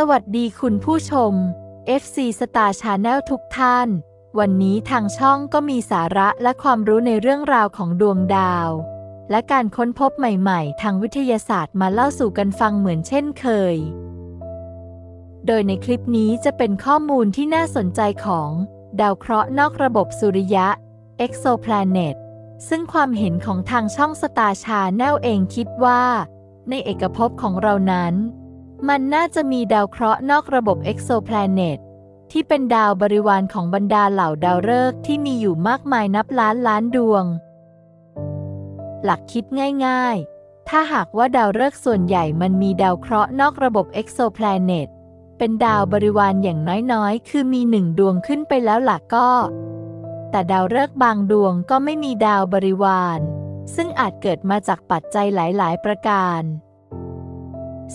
สวัสดีคุณผู้ชม FC Star Channel ทุกท่าน วันนี้ทางช่องก็มีสาระและความรู้ในเรื่องราวของดวงดาว และการค้นพบใหม่ๆ ทางวิทยาศาสตร์มาเล่าสู่กันฟังเหมือนเช่นเคย โดยในคลิปนี้จะเป็นข้อมูลที่น่าสนใจของ ดาวเคราะห์นอกระบบสุริยะ exoplanet ซึ่งความเห็นของทางช่อง Star Channel เองคิดว่า ในเอกภพของเรานั้น มันน่าจะมีดาวเคราะห์นอกระบบ exoplanet ที่เป็นดาวบริวารของบรรดาเหล่าดาวฤกษ์ที่มีอยู่มากมายนับล้านล้านดวง หลักคิดง่ายๆ ถ้าหากว่าดาวฤกษ์ส่วนใหญ่มันมีดาวเคราะห์นอกระบบ exoplanet เป็นดาวบริวารอย่างน้อยๆ คือมีหนึ่งดวงขึ้นไปแล้วหลักก็ แต่ดาวฤกษ์บางดวงก็ไม่มีดาวบริวาร ซึ่งอาจเกิดมาจากปัจจัยหลายๆ ประการ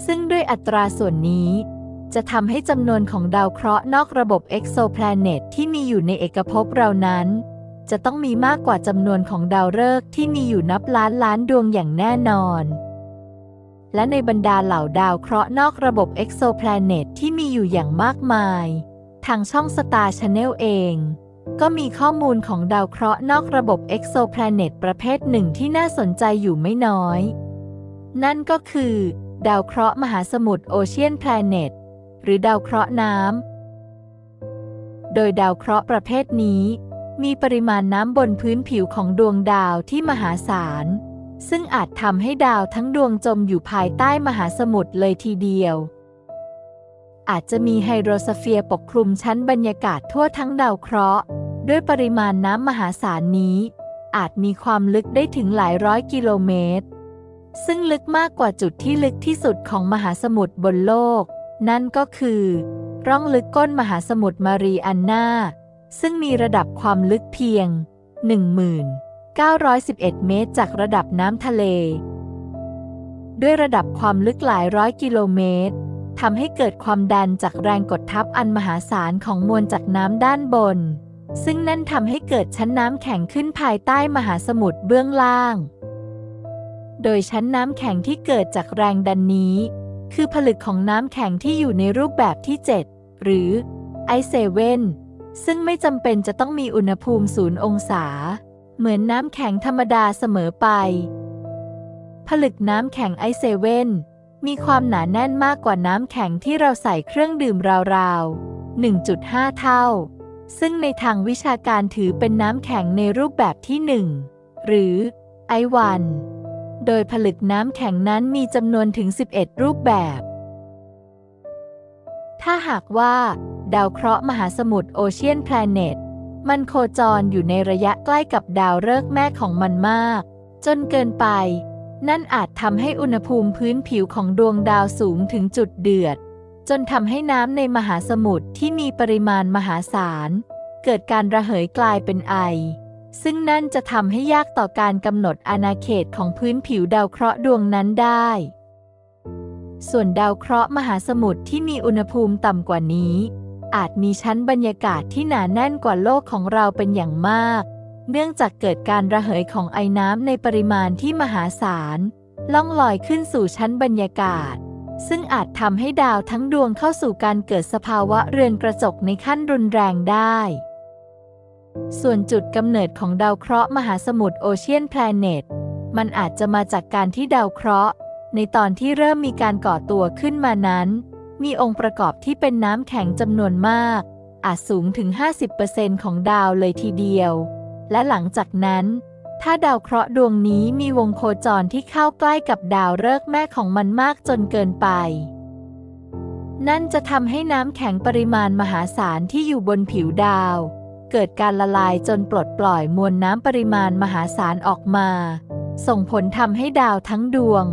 ซึ่งด้วยอัตราส่วนนี้ จะทำให้จำนวนของดาวเคราะห์นอกระบบ exoplanet ที่มีอยู่ในเอกภพเรานั้น จะต้องมีมากกว่าจำนวนของดาวฤกษ์ที่มีอยู่นับล้านล้านดวงอย่างแน่นอน และในบรรดาเหล่าดาวเคราะห์นอกระบบ exoplanet ที่มีอยู่อย่างมากมาย ทางช่อง Star Channel เองก็มีข้อมูลของดาวเคราะห์นอกระบบ exoplanet ประเภทหนึ่งที่น่าสนใจอยู่ไม่น้อย นั่นก็คือ ดาวเคราะห์มหาสมุทรโอเชียนแพลเน็ตหรือดาวเคราะห์น้ำ โดยดาวเคราะห์ประเภทนี้ มีปริมาณน้ำบนพื้นผิวของดวงดาวที่มหาศาล ซึ่งอาจทำให้ดาวทั้งดวงจมอยู่ภายใต้มหาสมุทรเลยทีเดียว อาจจะมีไฮโดรสเฟียร์ปกคลุมชั้นบรรยากาศทั่วทั้งดาวเคราะห์ ด้วยปริมาณน้ำมหาศาลนี้ อาจมีความลึกได้ถึงหลายร้อยกิโลเมตร ซึ่งลึกมากกว่าจุดที่ลึกที่สุดของมหาสมุทรบนโลก นั่นก็คือ ร่องลึกก้นมหาสมุทรมารีอันนาซึ่งมีระดับความลึกเพียง 1911 เมตรจากระดับน้ำทะเล ด้วยระดับความลึกหลายร้อยกิโลเมตรทำให้เกิดความดันจากแรงกดทับอันมหาศาลของมวลจากน้ำด้านบน ซึ่งนั่นทำให้เกิดชั้นน้ำแข็งขึ้นภายใต้มหาสมุทรเบื้องล่าง โดยชั้นน้ำแข็งที่เกิดจากแรงดันนี้ คือผลึกของน้ำแข็งที่อยู่ในรูปแบบที่ 7 หรือไอเซเว่นซึ่งไม่จำเป็นจะต้องมีอุณหภูมิศูนย์องศา เหมือนน้ำแข็งธรรมดาเสมอไป ผลึกน้ำแข็งไอเซเว่นมีความหนาแน่นมากกว่าน้ำแข็งที่เราใส่เครื่องดื่มราวๆ 1.5 เท่า ซึ่งในทางวิชาการถือเป็นน้ำแข็งในรูปแบบที่ 1 หรือไอวัน โดยผลึกน้ำแข็งนั้นมีจำนวนถึง 11 รูปแบบ ถ้าหากว่า ดาวเคราะห์มหาสมุทรโอเชียนแพลเน็ตมันโคจรอยู่ในระยะใกล้กับดาวฤกษ์แม่ของมันมาก จนเกินไป นั่นอาจทำให้อุณหภูมิพื้นผิวของดวงดาวสูงถึงจุดเดือด จนทำให้น้ำในมหาสมุทรที่มีปริมาณมหาศาล เกิดการระเหยกลายเป็นไอ ซึ่งนั่นจะทำให้ยากต่อการกำหนดอาณาเขตของพื้นผิวดาวเคราะห์ดวงนั้นได้ ส่วนดาวเคราะห์มหาสมุทรที่มีอุณหภูมิต่ำกว่านี้ อาจมีชั้นบรรยากาศที่หนาแน่นกว่าโลกของเราเป็นอย่างมาก เนื่องจากเกิดการระเหยของไอน้ำในปริมาณที่มหาศาล ล่องลอยขึ้นสู่ชั้นบรรยากาศ ซึ่งอาจทำให้ดาวทั้งดวงเข้าสู่การเกิดสภาวะเรือนกระจกในขั้นรุนแรงได้ ส่วนจุดกำเนิดของดาวเคราะห์มหาสมุทรโอเชียนแพลเน็ตมันอาจจะมาจากการที่ดาวเคราะห์ ในตอนที่เริ่มมีการก่อตัวขึ้นมานั้น มีองค์ประกอบที่เป็นน้ำแข็งจำนวนมาก อาจสูงถึง 50%ของดาวเลยทีเดียว และหลังจากนั้น ถ้าดาวเคราะห์ดวงนี้มีวงโคจรที่เข้าใกล้กับดาวฤกษ์แม่ของมันมากจนเกินไป นั่นจะทำให้น้ำแข็งปริมาณมหาศาลที่อยู่บนผิวดาว เกิดการละลายจนปลดปล่อยมวลน้ำปริมาณมหาศาลออกมา ส่งผลทำให้ดาวทั้งดวง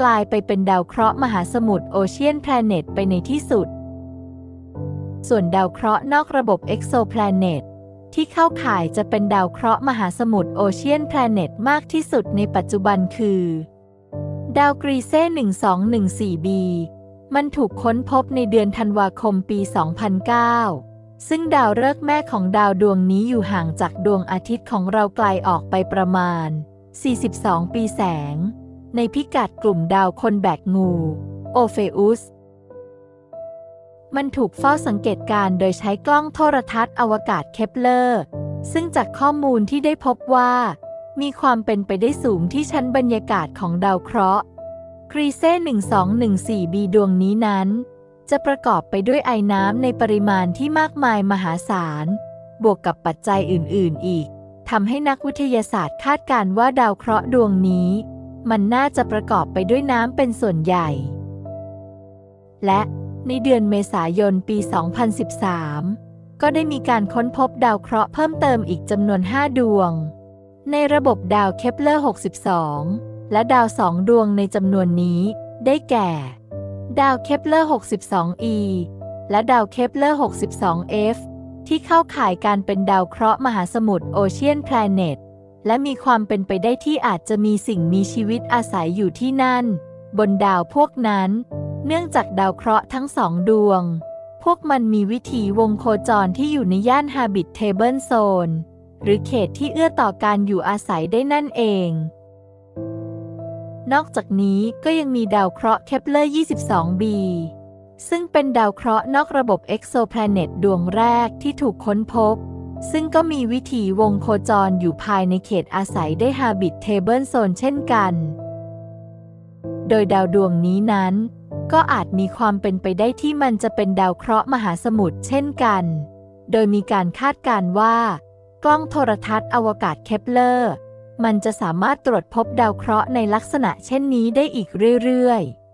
กลายไปเป็นดาวเคราะห์มหาสมุทรโอเชียนแพลเน็ตไปในที่สุด ส่วนดาวเคราะห์นอกระบบเอ็กโซแพลเน็ตที่เข้าข่ายจะเป็นดาวเคราะห์มหาสมุทรโอเชียนแพลเน็ตมากที่สุดในปัจจุบันคือ ดาวกรีเซ่ 1214b มันถูกค้นพบในเดือนธันวาคมปี 2009 ซึ่งดาวฤกษ์แม่ของดาวดวงนี้อยู่ห่างจากดวงอาทิตย์ของเราไกลออกไปประมาณ 42 ปีแสง ในพิกัดกลุ่มดาวคนแบกงู โอเฟอุส มันถูกเฝ้าสังเกตการณ์โดยใช้กล้องโทรทัศน์อวกาศเคปเลอร์ ซึ่งจากข้อมูลที่ได้พบว่า มีความเป็นไปได้สูงที่ชั้นบรรยากาศของดาวเคราะห์ครีเซ่ 1214b ดวงนี้นั้น จะประกอบไปด้วยไอน้ำในปริมาณที่มากมายมหาศาล บวกกับปัจจัยอื่น ๆ อีกทำให้นักวิทยาศาสตร์คาดการณ์ว่าดาวเคราะห์ดวงนี้ มันน่าจะประกอบไปด้วยน้ำเป็นส่วนใหญ่ และในเดือนเมษายนปี 2013 ก็ได้มีการค้นพบดาวเคราะห์เพิ่มเติมอีกจำนวน 5 ดวง ในระบบดาวเคปเลอร์ 62 และดาวสองดวงในจำนวนนี้ได้แก่ ดาวเคปเลอร์ 62e และดาวเคปเลอร์ 62f ที่เข้าข่ายการเป็นดาวเคราะห์มหาสมุทรโอเชียนแพลเน็ตและมีความเป็นไปได้ที่อาจจะมีสิ่งมีชีวิตอาศัยอยู่ที่นั่น บนดาวพวกนั้น เนื่องจากดาวเคราะห์ทั้งสองดวง พวกมันมีวิถีวงโคจรที่อยู่ในย่าน Habitable Zone หรือเขตที่เอื้อต่อการอยู่อาศัยได้นั่นเอง นอกจากนี้ก็ยังมีดาวเคราะห์เคปเลอร์ 22b ซึ่งเป็นดาวเคราะห์นอกระบบ Exoplanet ดวงแรกที่ถูกค้นพบ ซึ่งก็มีวิถีวงโคจรอยู่ภายในเขตอาศัยได้ Habitable Zone เช่นกัน โดยดาวดวงนี้นั้น ก็อาจมีความเป็นไปได้ที่มันจะเป็นดาวเคราะห์มหาสมุทรเช่นกัน โดยมีการคาดการณ์ว่า กล้องโทรทัศน์อวกาศเคปเลอร์ มันจะสามารถตรวจพบดาวเคราะห์ในลักษณะเช่นนี้ได้อีกเรื่อยๆ